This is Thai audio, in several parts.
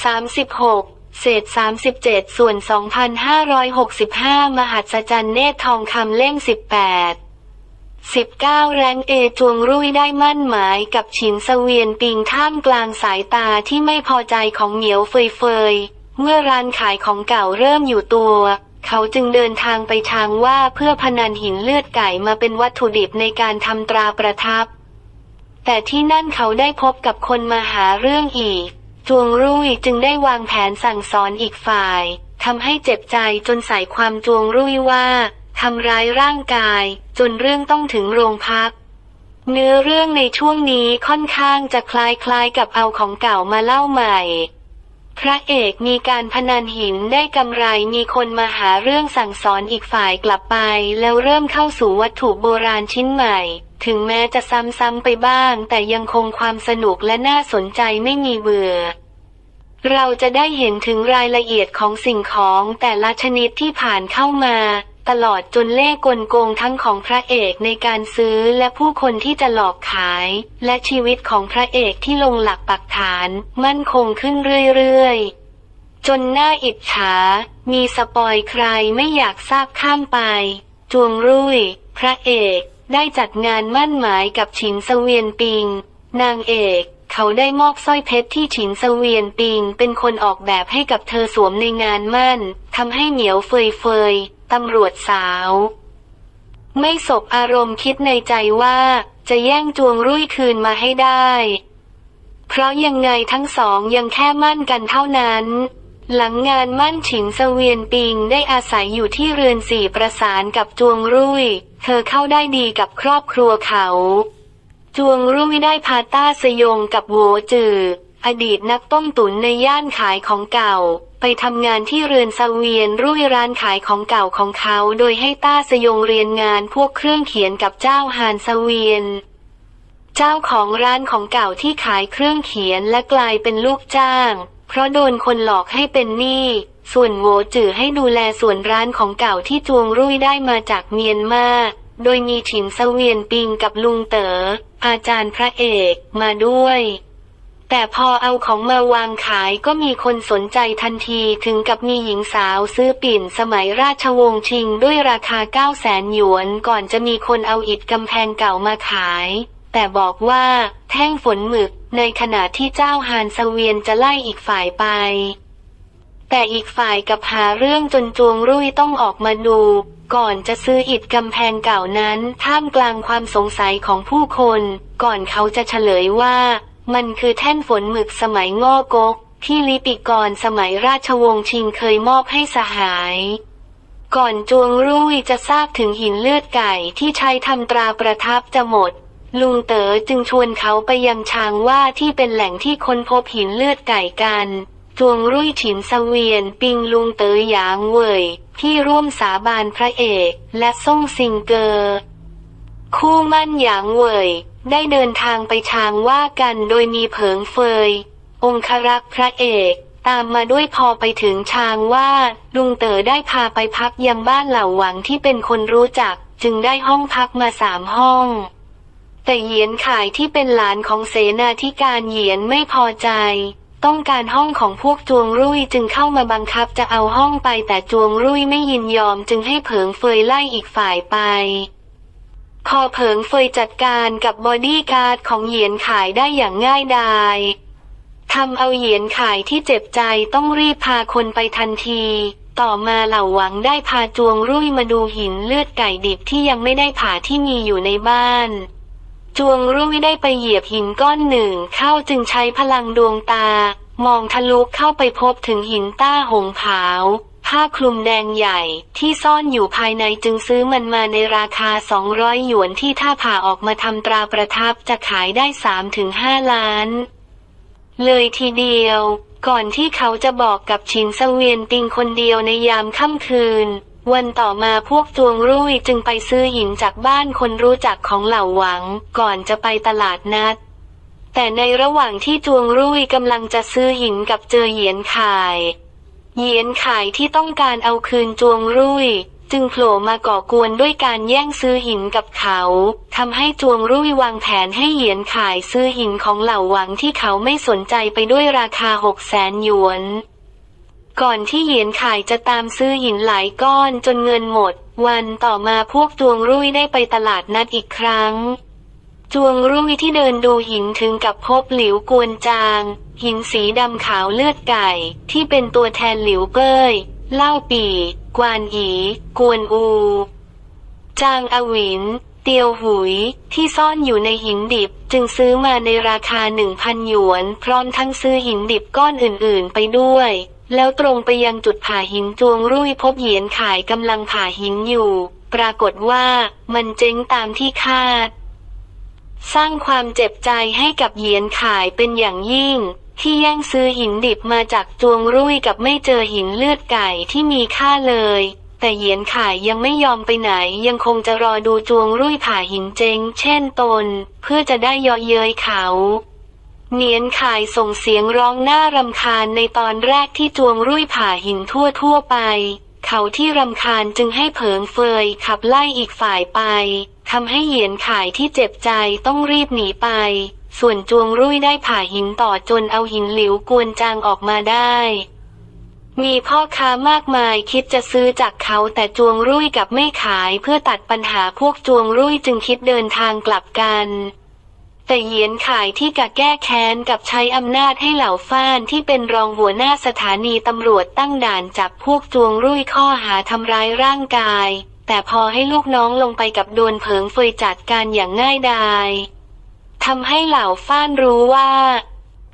36เศษ 37 ส่วน 2,565 มหัศจรรย์เนตรทองคำเล่ม 18 19 แรงเอจวงรุ่ยได้มั่นหมายกับฉินเสเวียนปิงท่ามกลางสายตาที่ไม่พอใจของเหมียวเฟยเฟย เมื่อร้านขายของเก่าเริ่มอยู่ตัว เขาจึงเดินทางไปทางว่าเพื่อพนันหินเลือดไก่มาเป็นวัตถุดิบในการทำตราประทับ แต่ที่นั่นเขาได้พบกับคนมาหาเรื่องอีก วงรุ่ยจึงได้วางแผนสั่งสอนอีกฝ่ายทำให้เจ็บใจจนใส่ความจวงรุ่ยว่าทำร้ายร่างกาย จนเรื่องต้องถึงโรงพัก เนื้อเรื่องในช่วงนี้ค่อนข้างจะคล้ายๆกับเอาของเก่ามาเล่าใหม่ พระเอกมีการพนันหินได้กำไรมีคนมาหาเรื่องสั่งสอนอีกฝ่ายกลับไป แล้วเริ่มเข้าสู่วัตถุโบราณชิ้นใหม่ ถึงแม้จะซ้ำๆไปบ้าง แต่ยังคงความสนุกและน่าสนใจไม่มีเบื่อ เราจะได้เห็นถึงรายละเอียดของสิ่งของแต่ละชนิดที่ผ่านเข้ามา ตลอดจนเล่กลโกงทั้งของพระเอกในการซื้อและผู้คนที่จะหลอกขาย และชีวิตของพระเอกที่ลงหลักปักฐาน มั่นคงขึ้นเรื่อยๆ จนน่าอิจฉา มีสปอยใครไม่อยากทราบข้ามไป จวงรุ่ย พระเอกได้จัดงานมั่นหมายกับฉินเสเวียนปิง นางเอก เขาได้มอบสร้อยเพชรที่ฉินเสเวียนปิงเป็นคนออกแบบให้กับเธอสวมในงานมั่นทำให้เหมียวเฟยเฟยตำรวจสาว ไม่สบอารมณ์คิดในใจว่าจะแย่งจวงรุ่ยคืนมาให้ได้ เพราะยังไงทั้งสองยังแค่มั่นกันเท่านั้น หลังงานมั่นฉินเสเวียนปิงได้อาศัยอยู่ที่เรือนสี่ประสานกับจวงรุ่ย เธอเข้าได้ดีกับครอบครัวเขา จวงรุ่ยได้พาต้าสยงกับโวจือ อดีตนักต้มตุ๋นในย่านขายของเก่า ไปทำงานที่เรือนสเวียนรุ่ยร้านขายของเก่าของเขา โดยให้ต้าสยงเรียนงานพวกเครื่องเขียนกับเจ้าฮานสเวียน เจ้าของร้านของเก่าที่ขายเครื่องเขียนและกลายเป็นลูกจ้าง เพราะโดนคนหลอกให้เป็นหนี้ส่วนโวจือให้ดูแลส่วนร้านของเก่าที่จวงรุ่ยได้มาจากเมียนมา โดยมีฉินเสเวียนปิงกับลุงเต๋อ อาจารย์พระเอกมาด้วย แต่พอเอาของมาวางขายก็มีคนสนใจทันทีถึงกับมีหญิงสาวซื้อปิ่นสมัยราชวงศ์ชิงด้วยราคา 9 0 0แสนหยวนก่อนจะมีคนเอาอิฐกำแพงเก่ามาขาย แต่บอกว่าแท่งฝนหมึกในขณะที่เจ้าฮานสเวียนจะไล่อีกฝ่ายไปแต่อีกฝ่ายกับหาเรื่องจนจวงรุ่ยต้องออกมาดู ก่อนจะซื้ออิฐกำแพงเก่านั้น ท่ามกลางความสงสัยของผู้คน ก่อนเขาจะเฉลยว่า มันคือแท่นฝนหมึกสมัยง่อกก ที่ลิปิกรสมัยราชวงศ์ชิงเคยมอบให้สหาย ก่อนจวงรุ่ยจะทราบถึงหินเลือดไก่ที่ใช้ทำตราประทับจะหมดลุงเต๋อจึงชวนเขาไปยังชางว่าที่เป็นแหล่งที่ค้นพบหินเลือดไก่กัน จวงรุ่ยฉินสเวียน ปิงลุงเต๋อหยางเว่ย ที่ร่วมสาบานพระเอก และซ่งซิงเกอร์ คู่มั่นหยางเว่ย ได้เดินทางไปชางว่ากันโดยมีเผิงเฟย องครักษ์พระเอก ตามมาด้วยพอไปถึงชางว่า ลุงเต๋อได้พาไปพักยังบ้านเหล่าหวังที่เป็นคนรู้จัก จึงได้ห้องพักมาสามห้องแต่เหยียนขายที่เป็นหลานของเสนาธิการเหยียนไม่พอใจ ต้องการห้องของพวกจวงรุ่ยจึงเข้ามาบังคับจะเอาห้องไปแต่จวงรุ่ยไม่ยินยอมจึงให้เผิงเฟยไล่อีกฝ่ายไปพอเผิงเฟยจัดการกับบอดี้การ์ดของเหยียนขายได้อย่างง่ายดายทำเอาเหยียนขายที่เจ็บใจต้องรีบพาคนไปทันที ต่อมาเหล่าหวังได้พาจวงรุ่ยมาดูหินเลือดไก่ดิบที่ยังไม่ได้ผ่าที่มีอยู่ในบ้าน จวงรุ่ยได้ไปเหยียบหินก้อนหนึ่งเข้าจึงใช้พลังดวงตา มองทะลุเข้าไปพบถึงหินต้าหงขาว ผ้าคลุมแดงใหญ่ที่ซ่อนอยู่ภายในจึงซื้อมันมาในราคา 200 หยวนที่ถ้าผ่าออกมาทำตราประทับจะขายได้ 3-5 ล้าน เลยทีเดียว ก่อนที่เขาจะบอกกับชินเสเวียนติงคนเดียวในยามค่ำคืน วันต่อมาพวกจวงรุ่ยจึงไปซื้อหินจากบ้านคนรู้จักของเหล่าหวัง ก่อนจะไปตลาดนัด แต่ในระหว่างที่จวงรุ่ยกำลังจะซื้อหินกับเจอเหยียนขาย เหยียนขายที่ต้องการเอาคืนจวงรุ่ยจึงโผล่มาก่อกวนด้วยการแย่งซื้อหินกับเขาทำให้จวงรุ่ยวางแผนให้เหยียนขายซื้อหินของเหล่าหวังที่เขาไม่สนใจไปด้วยราคาหกแสนหยวน ก่อนที่เหยียนขายจะตามซื้อหินหลายก้อนจนเงินหมด วันต่อมาพวกจวงรุ่ยได้ไปตลาดนัดอีกครั้ง จวงรุ่ยที่เดินดูหินถึงกับพบหลิวกวนจาง หินสีดำขาวเลือดไก่ ที่เป็นตัวแทนหลิวเป้ย เล่าปีกวานอีกวนอู จางอวิน เตียวหุย ที่ซ่อนอยู่ในหินดิบจึงซื้อมาในราคาหนึ่งพันหยวน พร้อมทั้งซื้อหินดิบก้อนอื่นๆไปด้วย แล้วตรงไปยังจุดผาหินจวงรุ่ยพบเหยียนขายกำลังผาหินอยู่ ปรากฏว่ามันเจ๊งตามที่คาด สร้างความเจ็บใจให้กับเหยียนขายเป็นอย่างยิ่ง ที่แย่งซื้อหินดิบมาจากจวงรุ่ยกับไม่เจอหินเลือดไก่ที่มีค่าเลย แต่เหยียนขายยังไม่ยอมไปไหนยังคงจะรอดูจวงรุ่ยผ่าหินเจงเช่นตน เพื่อจะได้ยอเย้ยเขา เนียนขายส่งเสียงร้องน่ารำคาญในตอนแรกที่จวงรุ่ยผ่าหินทั่วทั่วไป เขาที่รำคาญจึงให้เผิงเฟยขับไล่อีกฝ่ายไปทำให้เหยียนขายที่เจ็บใจต้องรีบหนีไป ส่วนจวงรุ่ยได้ผ่าหินต่อจนเอาหินหลิวกวนจางออกมาได้มีพ่อค้ามากมายคิดจะซื้อจากเขาแต่จวงรุ่ยกับไม่ขายเพื่อตัดปัญหาพวกจวงรุ่ยจึงคิดเดินทางกลับกัน แต่เหยียนขายที่กะแก้แค้นกับใช้อำนาจให้เหล่าฟ้านที่เป็นรองหัวหน้าสถานีตำรวจตั้งด่านจับพวกจวงรุ่ยข้อหาทำร้ายร่างกาย แต่พอให้ลูกน้องลงไปกับโดนเผิงเฟยจัดการอย่างง่ายดายทำให้เหล่าฟ้านรู้ว่า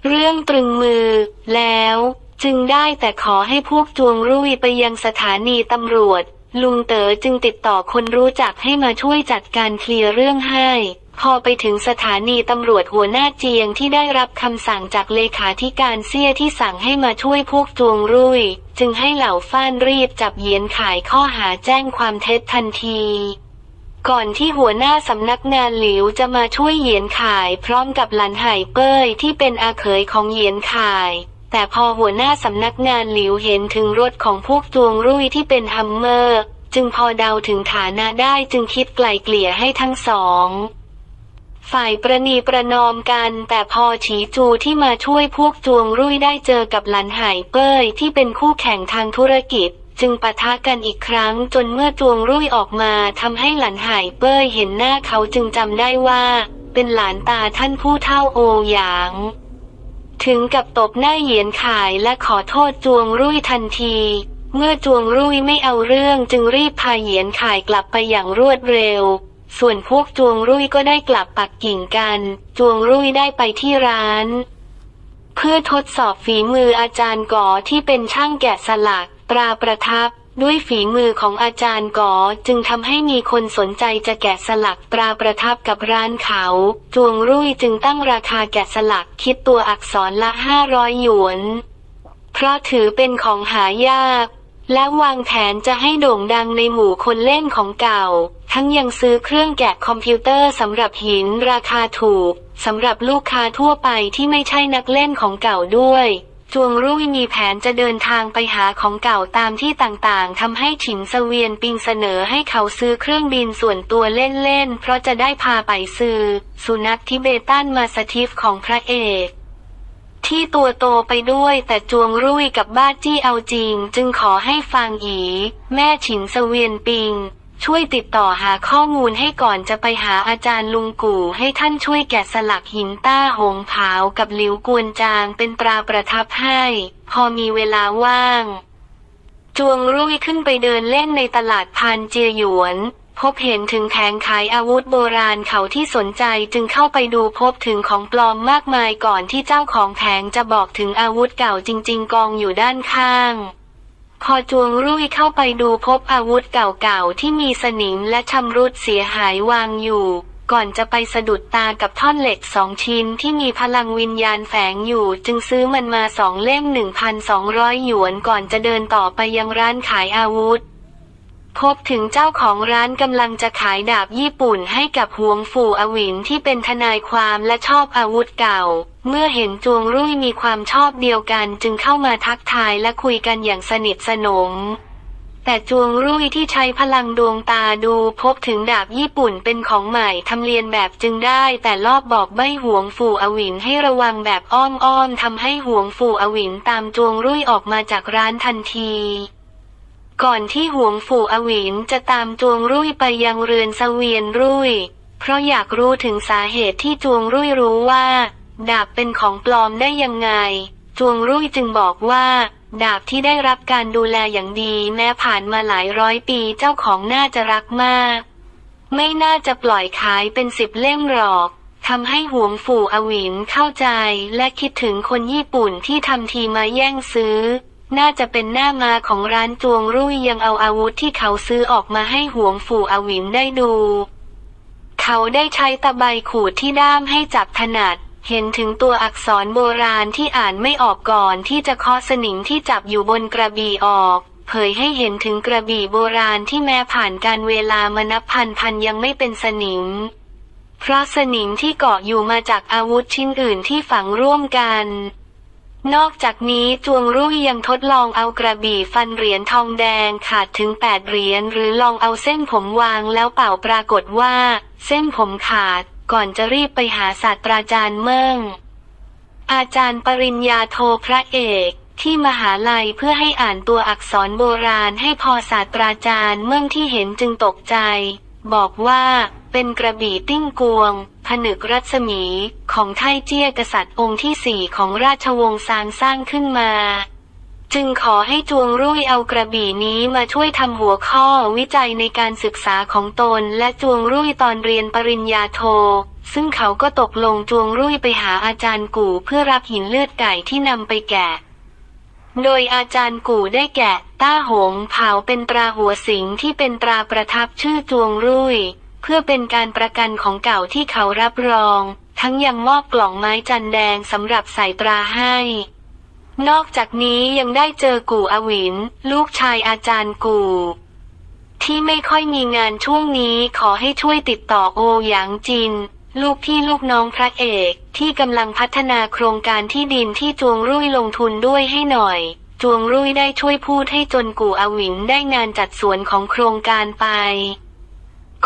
เรื่องตรึงมือ แล้ว จึงได้แต่ขอให้พวกจวงรุ่ยไปยังสถานีตำรวจ ลุงเต๋อจึงติดต่อคนรู้จักให้มาช่วยจัดการเคลียร์เรื่องให้ พอไปถึงสถานีตำรวจหัวหน้าเจียงที่ได้รับคำสั่งจากเลขาธิการเซี่ยที่สั่งให้มาช่วยพวกจวงรุ่ย จึงให้เหล่าฟ้านรีบจับเยียนขายข้อหาแจ้งความเท็จทันที ก่อนที่หัวหน้าสำนักงานหลิวจะมาช่วยเหยียนขายพร้อมกับหลันไห่เป้ยที่เป็นอาเขยของเหยียนขายแต่พอหัวหน้าสำนักงานหลิวเห็นถึงรถของพวกจวงรุ่ยที่เป็นฮัมเมอร์ จึงพอเดาถึงฐานะได้จึงคิดไกลเกลี่ยให้ทั้งสอง ฝ่ายประนีประนอมกัน แต่พอฉีจูที่มาช่วยพวกจวงรุ่ยได้เจอกับหลันไห่เป้ยที่เป็นคู่แข่งทางธุรกิจ จึงปะทะกันอีกครั้งจนเมื่อจวงรุ่ยออกมาทำให้หลันไห่เป้ยเห็นหน้าเขาจึงจำได้ว่า เป็นหลานตาท่านผู้เฒ่าโอหยาง ถึงกับตบหน้าเหยียนขายและขอโทษจวงรุ่ยทันทีเมื่อจวงรุ่ยไม่เอาเรื่องจึงรีบพาเหยียนขายกลับไปอย่างรวดเร็ว ส่วนพวกจวงรุ่ยก็ได้กลับปักกิ่งกัน จวงรุ่ยได้ไปที่ร้าน เพื่อทดสอบฝีมืออาจารย์ก่อที่เป็นช่างแกะสลัก ตราประทับ ด้วยฝีมือของอาจารย์ก่อจึงทำให้มีคนสนใจจะแกะสลักตราประทับกับร้านเขา จวงรุ่ยจึงตั้งราคาแกะสลักคิดตัวอักษรละห้าร้อยหยวน เพราะถือเป็นของหายาก และวางแผนจะให้โด่งดังในหมู่คนเล่นของเก่า ทั้งยังซื้อเครื่องแกะคอมพิวเตอร์สำหรับหินราคาถูกสำหรับลูกค้าทั่วไปที่ไม่ใช่นักเล่นของเก่าด้วย จวงรุ่ยมีแผนจะเดินทางไปหาของเก่าตามที่ต่างๆทำให้ฉินเสวียนปิงเสนอให้เขาซื้อเครื่องบินส่วนตัวเล่นๆ เพราะจะได้พาไปซื้อ สุนัขทิเบตันมาสทิฟของพระเอกที่ตัวโตไปด้วยแต่จวงรุ่ยกับบ้าจี้เอาจริง จึงขอให้ฟังอี แม่ฉินเสวียนปิง ช่วยติดต่อหาข้อมูลให้ก่อนจะไปหาอาจารย์ลุงกู่ให้ท่านช่วยแกะสลักหินต้าหงผาวกับหลิวกวนจางเป็นตราประทับให้ พอมีเวลาว่าง จวงรุ่ยขึ้นไปเดินเล่นในตลาดพานเจียหยวน พบเห็นถึงแผงขายอาวุธโบราณเขาที่สนใจจึงเข้าไปดูพบถึงของปลอมมากมายก่อนที่เจ้าของแผงจะบอกถึงอาวุธเก่าจริง ๆ กองอยู่ด้านข้าง พอจวงรุ่ยเข้าไปดูพบอาวุธเก่าๆที่มีสนิมและชำรุดเสียหายวางอยู่ ก่อนจะไปสะดุดตากับท่อนเหล็กสองชิ้นที่มีพลังวิญญาณแฝงอยู่ จึงซื้อมันมาสองเล่ม 1,200 หยวนก่อนจะเดินต่อไปยังร้านขายอาวุธ พบถึงเจ้าของร้านกำลังจะขายดาบญี่ปุ่นให้กับหวงฝูอวินที่เป็นทนายความและชอบอาวุธเก่า เมื่อเห็นจวงรุ่ยมีความชอบเดียวกันจึงเข้ามาทักทายและคุยกันอย่างสนิทสนม แต่จวงรุ่ยที่ใช้พลังดวงตาดูพบถึงดาบญี่ปุ่นเป็นของใหม่ทำเลียนแบบจึงได้แต่รอบบอกใบห่วงฝูอวินให้ระวังแบบอ้อมๆทำให้ห่วงฝูอวินตามจวงรุ่ยออกมาจากร้านทันที ก่อนที่ห่วงฝูอวินจะตามจวงรุ่ยไปยังเรือนเสวียนรุ่ย เพราะอยากรู้ถึงสาเหตุที่จวงรุ่ยรู้ว่า ดาบเป็นของปลอมได้ยังไง จวงรุ่ยจึงบอกว่า ดาบที่ได้รับการดูแลอย่างดีแม้ผ่านมาหลายร้อยปีเจ้าของน่าจะรักมาก ไม่น่าจะปล่อยขายเป็นสิบเล่มหรอกทำให้ห่วงฝูอวินเข้าใจและคิดถึงคนญี่ปุ่นที่ทำทีมาแย่งซื้อ น่าจะเป็นหน้ามาของร้านจวงรุ่ยยังเอาอาวุธที่เขาซื้อออกมาให้หวงฝูอวินได้ดู เขาได้ใช้ตะไบขูดที่ด้ามให้จับถนัด เห็นถึงตัวอักษรโบราณที่อ่านไม่ออกก่อนที่จะเคาะสนิมที่จับอยู่บนกระบี่ออก เผยให้เห็นถึงกระบี่โบราณที่แม้ผ่านการเวลามานับพันพันยังไม่เป็นสนิม เพราะสนิมที่เกาะอยู่มาจากอาวุธชิ้นอื่นที่ฝังร่วมกัน นอกจากนี้จวงรุ่ยยังทดลองเอากระบี่ฟันเหรียญทองแดงขาดถึง 8 เหรียญหรือลองเอาเส้นผมวางแล้วเป่าปรากฏว่า เส้นผมขาดก่อนจะรีบไปหาศาสตราจารย์เมิ่ง อาจารย์ปริญญาโทพระเอกที่มหาลัยเพื่อให้อ่านตัวอักษรโบราณให้พอศาสตราจารย์เมิ่งที่เห็นจึงตกใจ บอกว่า เป็นกระบี่ติ้งกวง ผนึกรัศมี ของไทเจี้ยกษัตริย์องค์ที่สี่ของราชวงศ์ซางสร้างขึ้นมา จึงขอให้จวงรุ่ยเอากระบี่นี้มาช่วยทำหัวข้อวิจัยในการศึกษาของตนและจวงรุ่ยตอนเรียนปริญญาโท ซึ่งเขาก็ตกลงจวงรุ่ยไปหาอาจารย์กู่เพื่อรับหินเลือดไก่ที่นำไปแกะโดยอาจารย์กู่ได้แกะ ต้าหงเผาเป็นตราหัวสิงที่เป็นตราประทับชื่อจวงรุ่ย เพื่อเป็นการประกันของเก่าที่เขารับรอง ทั้งยังมอบกล่องไม้จันแดงสำหรับใส่ตราให้ นอกจากนี้ยังได้เจอกู่อวิน ลูกชายอาจารย์กู่ ที่ไม่ค่อยมีงานช่วงนี้ขอให้ช่วยติดต่อโอหยางจิน ลูกพี่ลูกน้องพระเอกที่กำลังพัฒนาโครงการที่ดินที่จวงรุ่ยลงทุนด้วยให้หน่อย จวงรุ่ยได้ช่วยพูดให้จนกู่อวินได้งานจัดสวนของโครงการไป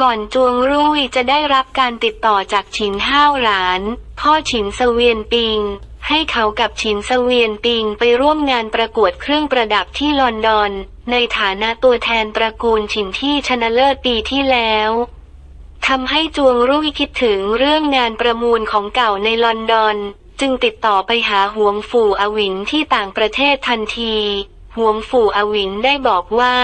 ก่อนจวงรุ่ยจะได้รับการติดต่อจากฉินห้าวหลาน พ่อฉินเสวียนปิง ให้เขากับฉินเสวียนปิงไปร่วมงานประกวดเครื่องประดับที่ลอนดอน ในฐานะตัวแทนตระกูลฉินที่ชนะเลิศปีที่แล้วทำให้จวงรุ่ยคิดถึงเรื่องงานประมูลของเก่าในลอนดอน จึงติดต่อไปหาหวงฝูอวินที่ต่างประเทศทันทีหวงฝูอวินได้บอกว่า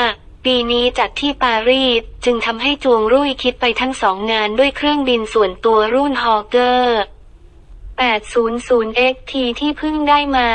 ปีนี้จัดที่ปารีสจึงทำให้จวงรุ่ยคิดไปทั้งสองงานด้วยเครื่องบินส่วนตัวรุ่นฮอเกอร์ 800XT ที่เพิ่งได้มา